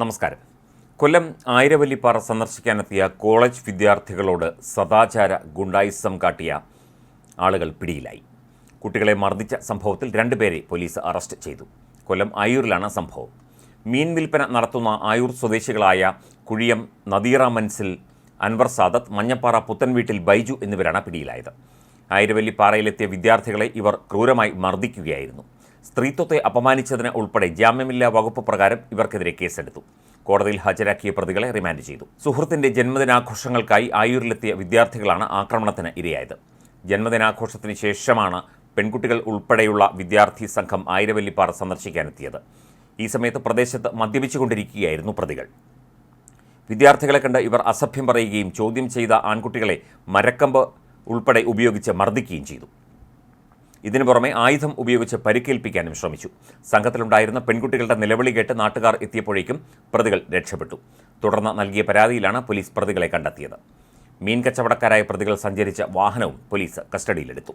നമസ്കാരം. കൊല്ലം ആയിരവല്ലിപ്പാറ സന്ദർശിക്കാനെത്തിയ കോളേജ് വിദ്യാർത്ഥികളോട് സദാചാര ഗുണ്ടായിസം കാട്ടിയ ആളുകൾ പിടിയിലായി. കുട്ടികളെ മർദ്ദിച്ച സംഭവത്തിൽ രണ്ടുപേരെ പോലീസ് അറസ്റ്റ് ചെയ്തു. കൊല്ലം ആയൂരിലാണ് സംഭവം. മീൻ വിൽപ്പന നടത്തുന്ന ആയൂർ സ്വദേശികളായ കുഴിയം നദീറ മൻസിൽ അൻവർ സാദത്ത് മഞ്ഞപ്പാറ പുത്തൻവീട്ടിൽ ബൈജു എന്നിവരാണ് പിടിയിലായത്. ആയിരവല്ലിപ്പാറയിലെത്തിയ വിദ്യാർത്ഥികളെ ഇവർ ക്രൂരമായി മർദ്ദിക്കുകയായിരുന്നു. സ്ത്രീത്വത്തെ അപമാനിച്ചതിന് ഉൾപ്പെടെ ജാമ്യമില്ലാ വകുപ്പ് പ്രകാരം ഇവർക്കെതിരെ കേസെടുത്തു. കോടതിയിൽ ഹാജരാക്കിയ പ്രതികളെ റിമാൻഡ് ചെയ്തു. സുഹൃത്തിന്റെ ജന്മദിനാഘോഷങ്ങൾക്കായി ആയൂരിലെത്തിയ വിദ്യാർത്ഥികളാണ് ആക്രമണത്തിന് ഇരയായത്. ജന്മദിനാഘോഷത്തിന് ശേഷമാണ് പെൺകുട്ടികൾ ഉൾപ്പെടെയുള്ള വിദ്യാർത്ഥി സംഘം ആയിരവല്ലിപ്പാറ സന്ദർശിക്കാനെത്തിയത്. ഈ സമയത്ത് പ്രദേശത്ത് മദ്യപിച്ചുകൊണ്ടിരിക്കുകയായിരുന്നു പ്രതികൾ. വിദ്യാർത്ഥികളെ കണ്ട് ഇവർ അസഭ്യം പറയുകയും ചോദ്യം ചെയ്ത ആൺകുട്ടികളെ മരക്കമ്പ് ഉൾപ്പെടെ ഉപയോഗിച്ച് മർദ്ദിക്കുകയും ചെയ്തു. ഇതിനു പുറമെ ആയുധം ഉപയോഗിച്ച് പരിക്കേൽപ്പിക്കാനും ശ്രമിച്ചു. സംഘത്തിലുണ്ടായിരുന്ന പെൺകുട്ടികളുടെ നിലവിളി കേട്ട് നാട്ടുകാർ എത്തിയപ്പോഴേക്കും പ്രതികൾ രക്ഷപ്പെട്ടു. തുടർന്ന് നൽകിയ പരാതിയിലാണ് പോലീസ് പ്രതികളെ കണ്ടെത്തിയത്. മീൻ കച്ചവടക്കാരായ പ്രതികൾ സഞ്ചരിച്ച വാഹനവും പോലീസ് കസ്റ്റഡിയിലെടുത്തു.